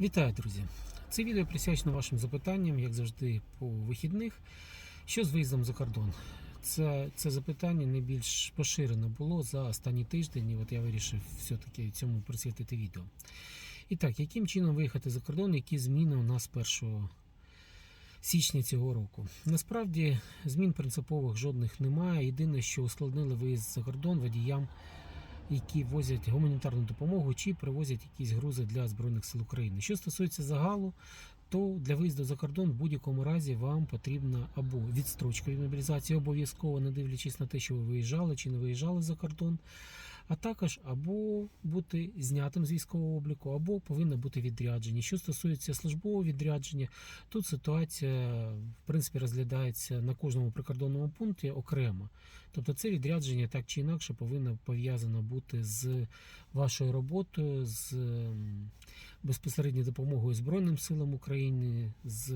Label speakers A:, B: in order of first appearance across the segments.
A: Вітаю, друзі! Це відео присвячено вашим запитанням, як завжди, по вихідних. Що з виїздом за кордон? Це, це запитання найбільш поширено було за останній тиждень, і от я вирішив все-таки цьому присвятити відео. І так, яким чином виїхати за кордон, які зміни у нас 1 січня цього року? Насправді змін принципових жодних немає. Єдине, що ускладнили виїзд за кордон водіям які возять гуманітарну допомогу чи привозять якісь грузи для Збройних сил України. Що стосується загалу, то для виїзду за кордон в будь-якому разі вам потрібна або відстрочка від мобілізації, обов'язково не дивлячись на те, що ви виїжджали чи не виїжджали за кордон, а також або бути знятим з військового обліку, або повинно бути відряджені. Що стосується службового відрядження, тут ситуація в принципі розглядається на кожному прикордонному пункті окремо. Тобто це відрядження так чи інакше повинно пов'язано бути з вашою роботою, з ем, безпосередньо допомогою Збройним силам України, з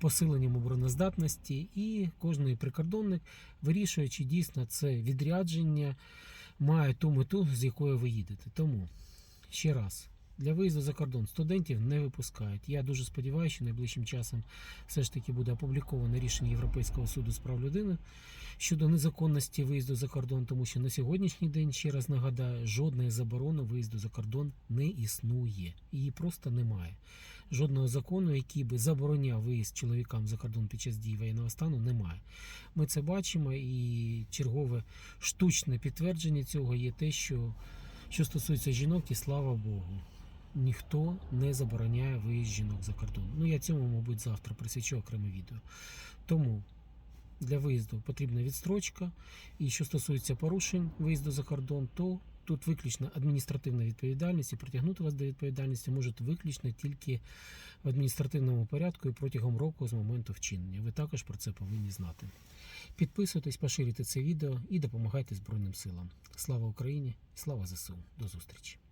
A: посиленням обороноздатності, і кожний прикордонник вирішує, чи дійсно це відрядження має ту мету, з якою ви їдете. Тому ще раз. Для виїзду за кордон студентів не випускають. Я дуже сподіваюся, що найближчим часом все ж таки буде опубліковане рішення Європейського суду з прав людини щодо незаконності виїзду за кордон, тому що на сьогоднішній день, ще раз нагадаю, жодної заборони виїзду за кордон не існує. Її просто немає. Жодного закону, який би забороняв виїзд чоловікам за кордон під час дії воєнного стану, немає. Ми це бачимо, і чергове штучне підтвердження цього є те, що, що стосується жінок, і слава Богу. Ніхто не забороняє виїзд жінок за кордон. Ну я цьому, мабуть, завтра присвячу окреме відео. Тому для виїзду потрібна відстрочка. І що стосується порушень виїзду за кордон, то тут виключно адміністративна відповідальність і притягнути вас до відповідальності можуть виключно тільки в адміністративному порядку і протягом року з моменту вчинення. Ви також про це повинні знати. Підписуйтесь, поширюйте це відео і допомагайте Збройним силам. Слава Україні! Слава ЗСУ! До зустрічі!